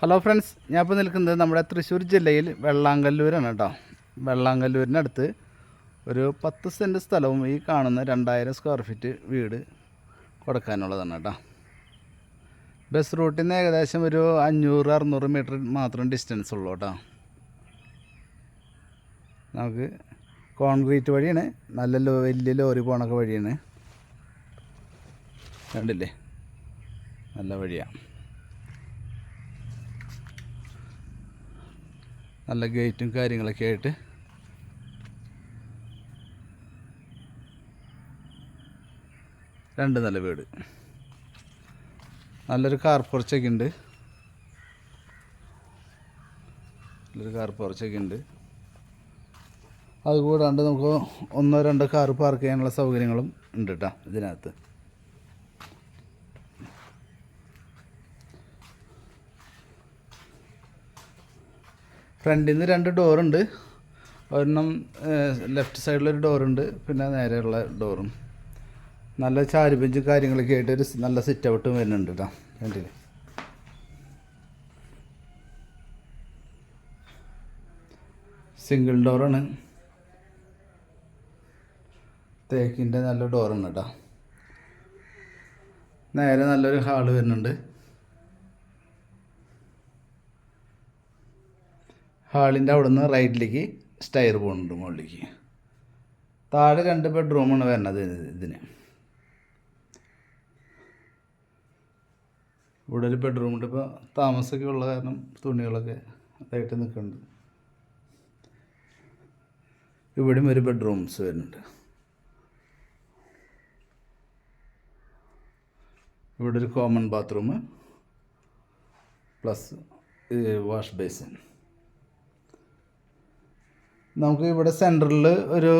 Hello friends ഞാൻ ഇപ്പോൾ നിൽക്കുന്നത് നമ്മുടെ തൃശ്ശൂർ ജില്ലയിൽ വെള്ളാങ്കല്ലൂരാണ് കേട്ടോ. വെള്ളാങ്കല്ലൂരിനടുത്ത് ഒരു പത്ത് സെന്റ് സ്ഥലവും ഈ കാണുന്ന രണ്ടായിരം സ്ക്വയർ ഫീറ്റ് വീട് കൊടുക്കാനുള്ളതാണ് കേട്ടോ. ബസ് റൂട്ടിൽ നിന്ന് ഏകദേശം ഒരു അഞ്ഞൂറ് അറുന്നൂറ് മീറ്റർ മാത്രം ഡിസ്റ്റൻസ് ഉള്ളൂ കേട്ടോ. നമുക്ക് കോൺക്രീറ്റ് വഴിയാണ് നല്ല ലോ വലിയ ലോറി പോണൊക്കെ വഴിയാണ്. കണ്ടില്ലേ? നല്ല വഴിയാണ് നല്ല ഗേറ്റും കാര്യങ്ങളൊക്കെ ആയിട്ട്. രണ്ട് നില വീട്. നല്ലൊരു കാർ പുറച്ചൊക്കെ ഉണ്ട്. നല്ലൊരു കാർ പുറച്ചൊക്കെ ഉണ്ട്. അതുകൂടാണ്ട് നമുക്ക് ഒന്നോ രണ്ടോ കാർ പാർക്ക് ചെയ്യാനുള്ള സൗകര്യങ്ങളും ഉണ്ട് കേട്ടോ ഇതിനകത്ത്. ഫ്രണ്ടിൽ നിന്ന് രണ്ട് ഡോറുണ്ട്. ഒരെണ്ണം ലെഫ്റ്റ് സൈഡിലൊരു ഡോറുണ്ട് പിന്നെ നേരെയുള്ള ഡോറും. നല്ല ചാരുബെഞ്ചും കാര്യങ്ങളൊക്കെ ആയിട്ട് ഒരു നല്ല സിറ്റ് ഔട്ടും വരുന്നുണ്ട് കേട്ടോ ഫ്രണ്ടിൽ സിംഗിൾ ഡോറാണ്. തേക്കിന്റെ നല്ല ഡോറാണ് കേട്ടോ നേരെ നല്ലൊരു ഹാൾ വരുന്നുണ്ട്. ഹാളിന്റെ അവിടെ നിന്ന് റൈറ്റിലേക്ക് സ്റ്റയർ പോകുന്നുണ്ട് മുകളിലേക്ക്. താഴെ രണ്ട് ബെഡ്റൂമാണ് വരുന്നത് ഇത് ഇതിന്. ഇവിടെ ഒരു ബെഡ്റൂം ഉണ്ട്. ഇപ്പോൾ താമസമൊക്കെ ഉള്ള കാരണം തുണികളൊക്കെ അതായിട്ട് നിൽക്കുന്നുണ്ട്. ഇവിടെയും ഒരു ബെഡ്റൂംസ് വരുന്നുണ്ട്. ഇവിടെ ഒരു common bathroom plus wash basin. നമുക്ക് ഇവിടെ സെന്ററിൽ ഒരു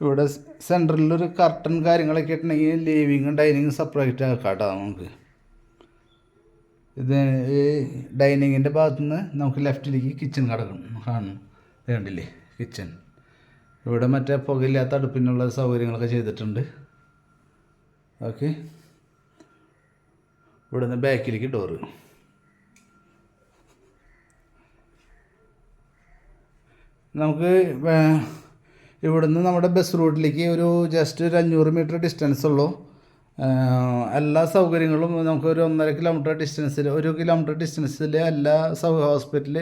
ഇവിടെ സെന്ററിൽ ഒരു കർട്ടൺ കാര്യങ്ങളൊക്കെ ഇട്ടുണ്ടെങ്കിൽ ലിവിങ് ഡൈനിങ് സെപ്പറേറ്റ് ആക്കാം കേട്ടോ നമുക്ക്. ഇത് ഈ ഡൈനിങ്ങിന്റെ ഭാഗത്തുനിന്ന് നമുക്ക് ലെഫ്റ്റിലേക്ക് കിച്ചൺ കിടക്കണം കാണും. വേണ്ടില്ലേ കിച്ചൺ ഇവിടെ മറ്റേ പുകയില്ലാത്ത അടുപ്പിനുള്ള സൗകര്യങ്ങളൊക്കെ ചെയ്തിട്ടുണ്ട്. ഓക്കെ ഇവിടെ നിന്ന് ബാക്കിലേക്ക് ഡോറ് നമുക്ക് ഇവിടുന്ന് നമ്മുടെ ബസ് റൂട്ടിലേക്ക് ഒരു ജസ്റ്റ് ഒരു അഞ്ഞൂറ് മീറ്റർ ഡിസ്റ്റൻസ് ഉള്ളൂ. എല്ലാ സൗകര്യങ്ങളും നമുക്ക് ഒരു ഒന്നര കിലോമീറ്റർ ഡിസ്റ്റൻസിൽ ഒരു കിലോമീറ്റർ ഡിസ്റ്റൻസിൽ എല്ലാ സൗ ഹോസ്പിറ്റൽ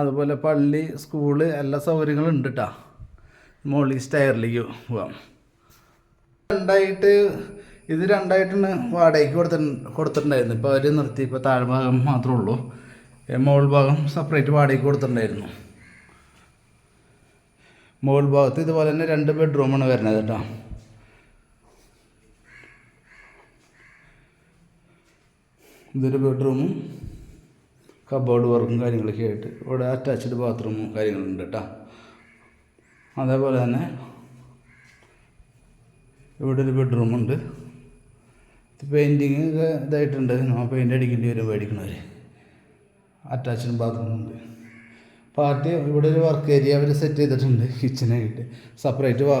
അതുപോലെ പള്ളി സ്കൂൾ എല്ലാ സൗകര്യങ്ങളും ഉണ്ട് കേട്ടോ മോളി സ്റ്റയറിലേക്ക് പോവാം. രണ്ടായിട്ട് ഇത് രണ്ടായിട്ടാണ് വാടകയ്ക്ക് കൊടുത്തിട്ട് കൊടുത്തിട്ടുണ്ടായിരുന്നു. ഇപ്പോൾ അവർ നിർത്തി ഇപ്പോൾ താഴ്ഭാഗം മാത്രമേ ഉള്ളൂ. മോൾ ഭാഗം സെപ്പറേറ്റ് വാടകയ്ക്ക് കൊടുത്തിട്ടുണ്ടായിരുന്നു. മുകൾ ഭാഗത്ത് ഇതുപോലെ തന്നെ രണ്ട് ബെഡ്റൂമാണ് വരുന്നത് കേട്ടോ. ഇതൊരു ബെഡ്റൂമും കബോർഡ് വർക്കും കാര്യങ്ങളൊക്കെ ആയിട്ട് ഇവിടെ അറ്റാച്ച്ഡ് ബാത്റൂമും കാര്യങ്ങളുണ്ട് കേട്ടോ. അതേപോലെ തന്നെ ഇവിടെ ഒരു ബെഡ്റൂമുണ്ട് പെയിന്റിങ് ഇതായിട്ടുണ്ട്. നമ്മൾ പെയിന്റ് അടിക്കേണ്ടി വരും മേടിക്കണവർ അറ്റാച്ച്ഡ് ബാത്റൂമുണ്ട് പാർട്ടി ഇവിടെ ഒരു വർക്ക് ഏരിയ അവർ സെറ്റ് ചെയ്തിട്ടുണ്ട്. കിച്ചനായിട്ട് സെപ്പറേറ്റ് വാ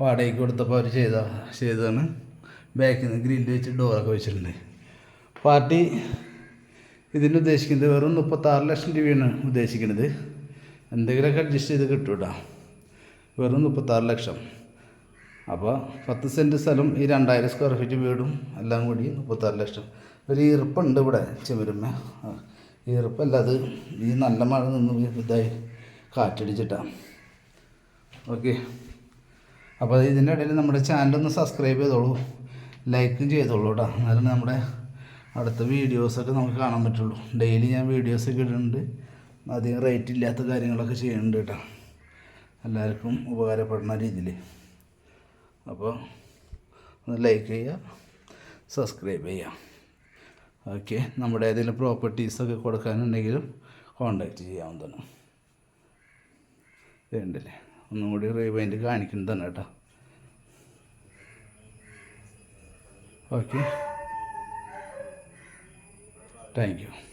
വാടകയ്ക്ക് കൊടുത്തപ്പോൾ അവർ ചെയ്ത ചെയ്തതാണ്. ബാക്കിൽ നിന്ന് ഗ്രില്ല് വെച്ച് ഡോറൊക്കെ വെച്ചിട്ടുണ്ട്. പാർട്ടി ഇതിന് ഉദ്ദേശിക്കുന്നത് വെറും മുപ്പത്താറ് ലക്ഷം രൂപയാണ് ഉദ്ദേശിക്കുന്നത്. എന്തെങ്കിലുമൊക്കെ അഡ്ജസ്റ്റ് ചെയ്ത് കിട്ടും കേട്ടോ വെറും മുപ്പത്താറ് ലക്ഷം. അപ്പോൾ പത്ത് സെന്റ് സ്ഥലം ഈ രണ്ടായിരം സ്ക്വയർ ഫീറ്റ് വീടും എല്ലാം കൂടി മുപ്പത്താറ് ലക്ഷം. ഒരു ഈർപ്പുണ്ട് ഇവിടെ ചെമരുമ്മ ഈർപ്പല്ല അത് ഈ നല്ല മഴ നിന്ന് ഇതായി കാറ്റടിച്ചിട്ടാണ് ഓക്കെ. അപ്പോൾ ഇതിന്റെ ഇടയിൽ നമ്മുടെ ചാനൽ ഒന്ന് സബ്സ്ക്രൈബ് ചെയ്തോളൂ. ലൈക്കും ചെയ്തോളൂ കേട്ടോ എന്നാലും നമ്മുടെ അടുത്ത വീഡിയോസൊക്കെ നമുക്ക് കാണാൻ പറ്റുള്ളൂ. ഡെയിലി ഞാൻ വീഡിയോസൊക്കെ ഇടുന്നുണ്ട്. അധികം റേറ്റ് ഇല്ലാത്ത കാര്യങ്ങളൊക്കെ ചെയ്യുന്നുണ്ട് കേട്ടോ എല്ലാവർക്കും ഉപകാരപ്പെടുന്ന രീതിയിൽ അപ്പോൾ ഒന്ന് ലൈക്ക് ചെയ്യുക സബ്സ്ക്രൈബ് ചെയ്യുക. ഓക്കെ നമ്മുടെ ഏതെങ്കിലും പ്രോപ്പർട്ടീസൊക്കെ കൊടുക്കാനുണ്ടെങ്കിലും കോണ്ടാക്റ്റ് ചെയ്യാവുന്നതാണ്. വേണ്ടല്ലേ ഒന്നും കൂടി റീവൈൻഡ് കാണിക്കുന്നതാണ് കേട്ടോ. ഓക്കെ. Thank you